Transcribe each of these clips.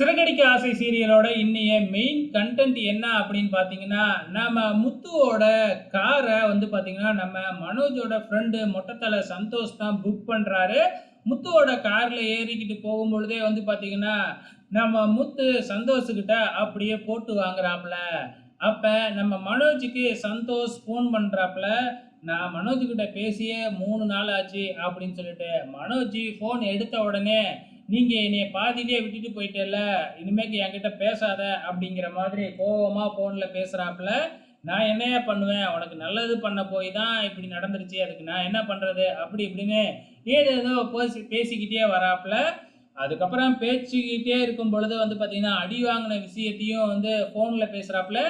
சிறகடிக்க ஆசை சீரியலோட இன்னைய main content என்ன அப்படின்னு பார்த்தீங்கன்னா நம்ம முத்துவோட காரை வந்து பார்த்தீங்கன்னா நம்ம மனோஜோட ஃப்ரெண்டு மொட்டத்தலை சந்தோஷ் தான் புக் பண்ணுறாரு முத்துவோட காரில் ஏறிக்கிட்டு போகும்பொழுதே வந்து பார்த்தீங்கன்னா நம்ம முத்து சந்தோஷுக்கிட்ட அப்படியே போட்டு வாங்குறாப்புல. அப்போ நம்ம மனோஜுக்கு சந்தோஷ் ஃபோன் பண்ணுறாப்புல நான் மனோஜுக்கிட்ட பேசியே மூணு நாள் ஆச்சு அப்படின்னு சொல்லிட்டு மனோஜ் ஃபோன் எடுத்த உடனே நீங்கள் என்னைய பாதியிலே விட்டுட்டு போயிட்டேல்ல இனிமேக்கு என்கிட்ட பேசாத அப்படிங்கிற மாதிரி கோபமாக ஃபோனில் பேசுகிறாப்புல நான் என்னையா பண்ணுவேன்? உனக்கு நல்லது பண்ண போய் தான் இப்படி நடந்துருச்சு அதுக்கு நான் என்ன பண்ணுறது அப்படி இப்படின்னு ஏதேதோ பேசி பேசிக்கிட்டே வராப்புல. அதுக்கப்புறம் பேச்சுக்கிட்டே இருக்கும் பொழுது வந்து பார்த்திங்கன்னா அடி வாங்கின விஷயத்தையும் வந்து ஃபோனில் பேசுகிறாப்புல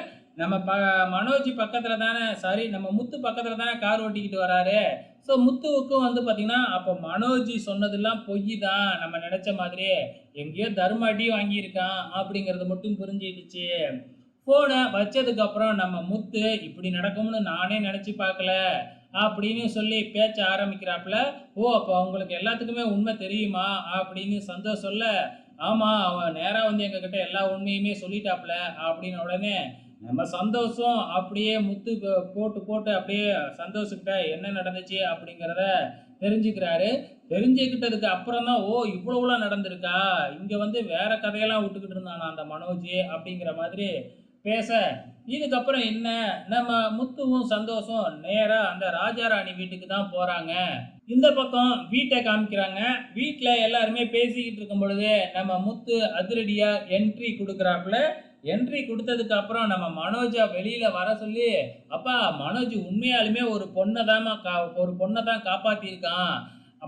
நம்ம ப மனோஜ் பக்கத்தில் தானே சாரி நம்ம முத்து பக்கத்தில் தானே கார் ஓட்டிக்கிட்டு வராரு. ஸோ முத்துவுக்கும் வந்து பார்த்திங்கன்னா அப்போ மனோஜ் சொன்னதெல்லாம் பொய் தான் நம்ம நினச்ச மாதிரியே. எங்கேயோ தர்ம அடி வாங்கியிருக்கான் அப்படிங்கிறது மட்டும் புரிஞ்சிடுச்சு. ஃபோனை வச்சதுக்கப்புறம் நம்ம முத்து இப்படி நடக்கும்னு நானே நினச்சி பார்க்கல அப்படின்னு சொல்லி பேச்ச ஆரம்பிக்கிறாப்புல ஓ அப்போ அவங்களுக்கு எல்லாத்துக்குமே உண்மை தெரியுமா அப்படின்னு சந்தோஷம் சொல்ல ஆமாம் அவன் நேராக வந்து எங்ககிட்ட எல்லா உண்மையுமே சொல்லிட்டாப்புல அப்படின்னு உடனே நம்ம சந்தோஷம் அப்படியே முத்து போட்டு போட்டு அப்படியே சந்தோஷக்கிட்ட என்ன நடந்துச்சு அப்படிங்கிறத தெரிஞ்சுக்கிறாரு. தெரிஞ்சுக்கிட்டதுக்கு அப்புறம் தான் ஓ இவ்வளவுலாம் நடந்திருக்கா? இங்கே வந்து வேற கதையெல்லாம் விட்டுக்கிட்டு இருந்தானா அந்த மனோஜ்? அப்படிங்கிற மாதிரி பேச. இதுக்கப்புறம் என்ன? நம்ம முத்துவும் சந்தோஷம் நேராக அந்த ராஜாராணி வீட்டுக்கு தான் போகிறாங்க இந்த பக்கம் வீட்டை காமிக்கிறாங்க. வீட்டில் எல்லாருமே பேசிக்கிட்டு இருக்கும் பொழுது நம்ம முத்து அதிரடியாக என்ட்ரி கொடுக்குறாப்புல என்ட்ரி கொடுத்ததுக்கு அப்புறம் நம்ம மனோஜை வெளியில வர சொல்லி அப்பா மனோஜ் உண்மையாலுமே ஒரு பொண்ணை தான் கா ஒரு பொண்ணை தான் காப்பாத்திருக்கான்.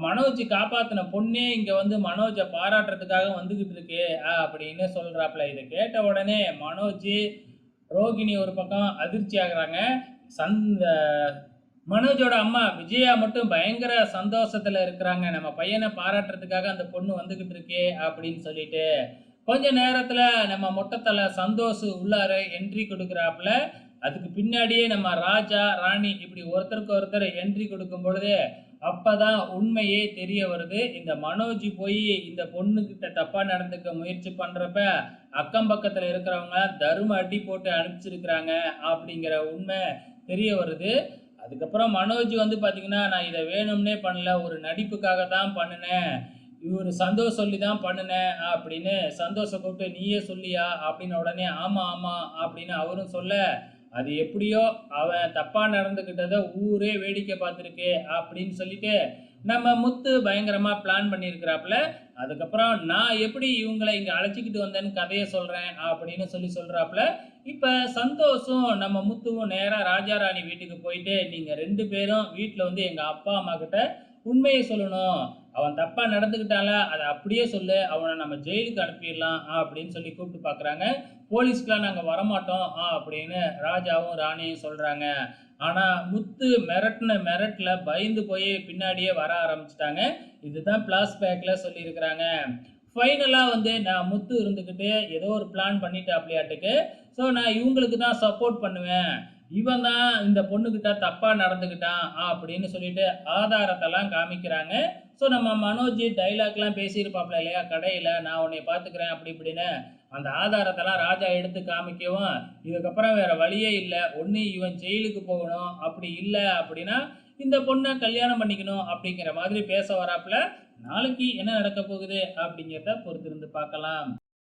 மனோஜ் காப்பாத்தின பொண்ணே இங்க வந்து மனோஜை பாராட்டுறதுக்காக வந்துகிட்டு இருக்கு அப்படின்னு சொல்றாப்ல. இதை கேட்ட உடனே மனோஜ் ரோகிணி ஒரு பக்கம் அதிர்ச்சி ஆகுறாங்க. சந்த மனோஜோட அம்மா விஜயா மட்டும் பயங்கர சந்தோஷத்துல இருக்கிறாங்க. நம்ம பையனை பாராட்டுறதுக்காக அந்த பொண்ணு வந்துகிட்டு இருக்கே அப்படின்னு சொல்லிட்டு கொஞ்ச நேரத்தில் நம்ம மொட்டத்தலை சந்தோஷ் உள்ளார என்ட்ரி கொடுக்குறாப்புல அதுக்கு பின்னாடியே நம்ம ராஜா ராணி இப்படி ஒருத்தருக்கு ஒருத்தர் என்ட்ரி கொடுக்கும் பொழுது அப்பதான் உண்மையே தெரிய வருது. இந்த மனோஜ் போய் இந்த பொண்ணுக்கிட்ட தப்பா நடந்துக்க முயற்சி பண்றப்ப அக்கம் பக்கத்துல இருக்கிறவங்க தரும அடி போட்டு அனுப்பிச்சிருக்கிறாங்க அப்படிங்கிற உண்மை தெரிய வருது. அதுக்கப்புறம் மனோஜ் வந்து பாத்தீங்கன்னா நான் இதை வேணும்னே பண்ணல ஒரு நடிப்புக்காக தான் பண்ணினேன். இவர் சந்தோஷ் சொல்லி தான் பண்ணினேன் அப்படின்னு சந்தோஷ கூப்பிட்டு நீயே சொல்லியா? அப்படின்னு உடனே ஆமாம் ஆமாம் அப்படின்னு அவரும் சொல்ல அது எப்படியோ அவன் தப்பாக நடந்துக்கிட்டதை ஊரே வேடிக்கை பார்த்துருக்கு அப்படின்னு சொல்லிட்டு நம்ம முத்து பயங்கரமாக பிளான் பண்ணியிருக்கிறாப்புல. அதுக்கப்புறம் நான் எப்படி இவங்களை இங்கே அழைச்சிக்கிட்டு வந்தேன்னு கதையை சொல்கிறேன் அப்படின்னு சொல்லி சொல்கிறாப்புல இப்போ சந்தோஷம் நம்ம முத்துவும் நேராக ராஜாராணி வீட்டுக்கு போயிட்டு நீங்கள் ரெண்டு பேரும் வீட்டில் வந்து எங்கள் அப்பா அம்மா கிட்ட உண்மையை சொல்லணும். அவன் தப்பாக நடந்துக்கிட்டால அதை அப்படியே சொல்லு. அவனை நம்ம ஜெயிலுக்கு அனுப்பிடலாம் அப்படின்னு சொல்லி கூப்பிட்டு பார்க்குறாங்க. போலீஸ்க்குலாம் நாங்கள் வரமாட்டோம் ஆ அப்படின்னு ராஜாவும் ராணியும் சொல்கிறாங்க ஆனால் முத்து மிரட்டின மிரட்டில் பயந்து போய் பின்னாடியே வர ஆரம்பிச்சிட்டாங்க. இதுதான் பிளாஸ்பேக்கில் சொல்லியிருக்கிறாங்க. ஃபைனலாக வந்து நான் முத்து இருந்துக்கிட்டு ஏதோ ஒரு பிளான் பண்ணிட்டாப்லையாட்டுக்கு. ஸோ நான் இவங்களுக்கு தான் சப்போர்ட் பண்ணுவேன். இவன் தான் இந்த பொண்ணுக்கிட்ட தப்பாக நடந்துக்கிட்டான் அப்படின்னு சொல்லிட்டு ஆதாரத்தெல்லாம் காமிக்கிறாங்க. ஸோ நம்ம மனோஜ் டைலாக்லாம் பேசியிருப்பாப்ல இல்லையா? கடையில் நான் உன்னை பார்த்துக்கிறேன் அப்படி இப்படின்னு. அந்த ஆதாரத்தெல்லாம் ராஜா எடுத்து காமிக்கவும் இதுக்கப்புறம் வேறு வழியே இல்லை. ஒன்று இவன் ஜெயிலுக்கு போகணும். அப்படி இல்லை அப்படின்னா இந்த பொண்ணை கல்யாணம் பண்ணிக்கணும் அப்படிங்கிற மாதிரி பேச வராப்புல நாளைக்கு என்ன நடக்க போகுது? அப்படிங்கிறத பொறுத்திருந்து பார்க்கலாம்.